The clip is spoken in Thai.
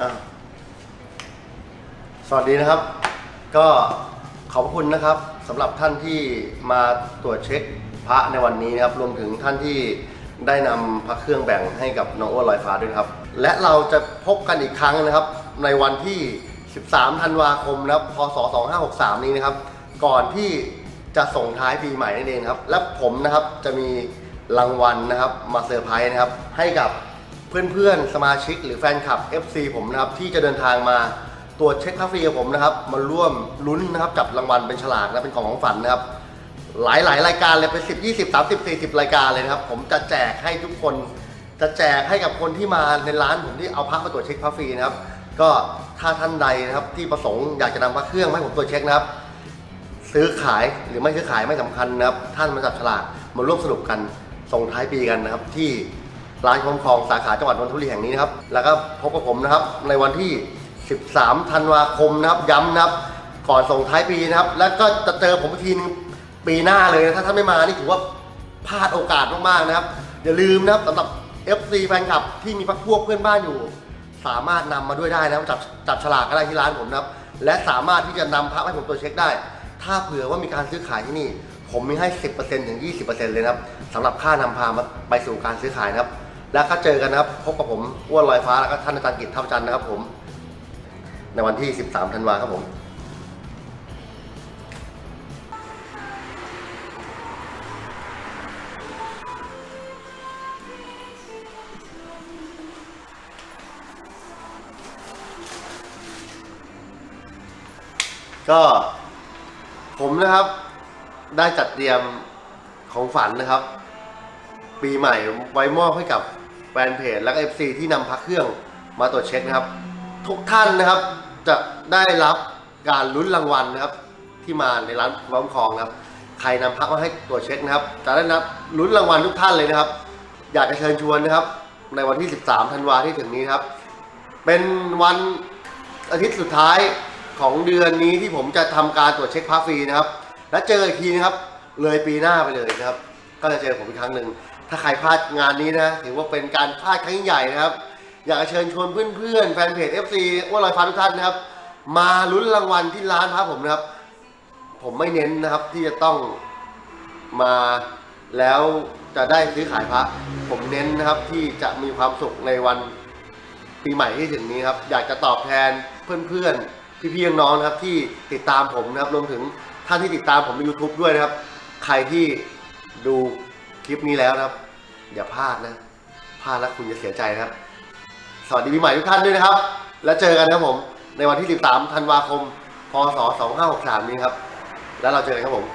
อะสวัสดีนะครับ ก็ขอบคุณนะครับสำหรับท่านที่มาตรวจเช็คพระในวันนี้นะครับ รวมถึงท่านที่ได้นำพระเครื่องแบ่งให้กับน้องอ้วนลอยฟ้าด้วยครับ และเราจะพบกันอีกครั้งนะครับ ในวันที่ 13 ธันวาคมนะครับพศ 2563 นี้นะครับ ก่อนที่จะส่งท้ายปีใหม่นั่นเองครับ และผมนะครับจะมีรางวัลนะครับมาเซอร์ไพรส์นะครับให้กับ เพื่อนๆ สมาชิกหรือแฟนคลับ FC ผมนะครับที่จะเดินทางมาตรวจเช็คค่าฟรีกับผมนะครับมาร่วมลุ้นนะครับจับรางวัลเป็นฉลากและเป็นของของฝันนะครับ หลายๆรายการเลยเป็น 10 20 30 40 รายการเลยนะครับ ผมจะแจกให้ทุกคนจะแจกให้กับคนที่มาในร้านผมที่เอาพระมาตรวจเช็คพระฟรีนะครับ ก็ถ้าท่านใดนะครับที่ประสงค์อยากจะนำพระเครื่องมาให้ผมตรวจเช็คนะครับ ซื้อขายหรือไม่ซื้อขายไม่สำคัญนะครับ ท่านมาจับฉลากมาร่วมสนุกกันส่งท้ายปีกันนะครับที่ ร้านคมคลองสาขาจังหวัดนนทบุรีแห่งนี้นะครับ แล้วก็พบกับผมนะครับในวันที่ 13 ธันวาคมนะครับ ย้ำนะครับ ก่อนส่งท้ายปีนะครับ แล้วก็จะเจอผมอีกทีนึงปีหน้าเลยนะถ้าท่านไม่มานี่ถือว่าพลาดโอกาสมากๆนะครับ อย่าลืมนะครับสำหรับ FC แฟนคลับที่มีพักพวกเพื่อนบ้านอยู่ สามารถนำมาด้วยได้นะครับจับจับฉลากก็ได้ที่ร้านผมนะครับ และสามารถที่จะนำพระให้ผมตรวจเช็คได้ ถ้าเผื่อว่ามีการซื้อขายที่นี่ ผมมีให้ 10%ถึง 20%เลยนะครับสำหรับค่านำพามาไปสู่การซื้อขายนะครับ แล้วก็เจอกันนะครับ พบกับผมอ้วนลอยฟ้าแล้วก็ท่านอาจารย์กิจทัพจันทร์นะครับผม ในวันที่ 13 ธันวาครับผมก็ผมนะครับได้จัดเตรียมของฝันนะครับ ปีใหม่ไว้มอบให้กับแฟนเพจและก็ FC ที่นำพักเครื่องมาตรวจเช็คนะครับ ทุกท่านนะครับจะได้รับการลุ้นรางวัลนะครับ ที่มาในร้านล้อมคลองนะครับ ใครนำพักมาให้ตรวจเช็คนะครับ จะได้รับลุ้นรางวัลทุกท่านเลยนะครับ อยากจะเชิญชวนนะครับ ในวันที่ 13 ธันวาที่ถึงนี้ครับ เป็นวันอาทิตย์สุดท้ายของเดือนนี้ที่ผมจะทำการตรวจเช็คพระฟรีนะครับ และเจออีกทีนะครับ เลยปีหน้าไปเลยนะครับ ก็จะเจอผมอีกครั้งหนึ่ง ถ้าใครพลาดงานนี้นะ ถือว่าเป็นการพลาดครั้งยิ่งใหญ่นะครับ อยากจะเชิญชวนเพื่อนๆ แฟนเพจ FC ว่าลอยฟ้าทุกท่านนะครับ มาลุ้นรางวัลที่ร้านพระผมนะครับ ผมไม่เน้นนะครับที่จะต้องมาแล้วจะได้ซื้อขายพระ ผมเน้นนะครับที่จะมีความสุขในวันปีใหม่ที่ถึงนี้ครับ อยากจะตอบแทนเพื่อนๆ พี่ๆน้องๆนะครับที่ติดตามผมนะครับรวมถึงท่านที่ติดตามผมใน YouTube ด้วยนะครับ ใครที่ดู คลิปนี้แล้วนะครับ อย่าพลาดนะพลาดแล้วคุณจะเสียใจนะครับ สวัสดีปีใหม่ทุกท่านด้วยนะครับ แล้วเจอกันนะครับผม ในวันที่ 13 ธันวาคม พศ 2563 นี้ครับ แล้วเราเจอกันครับผม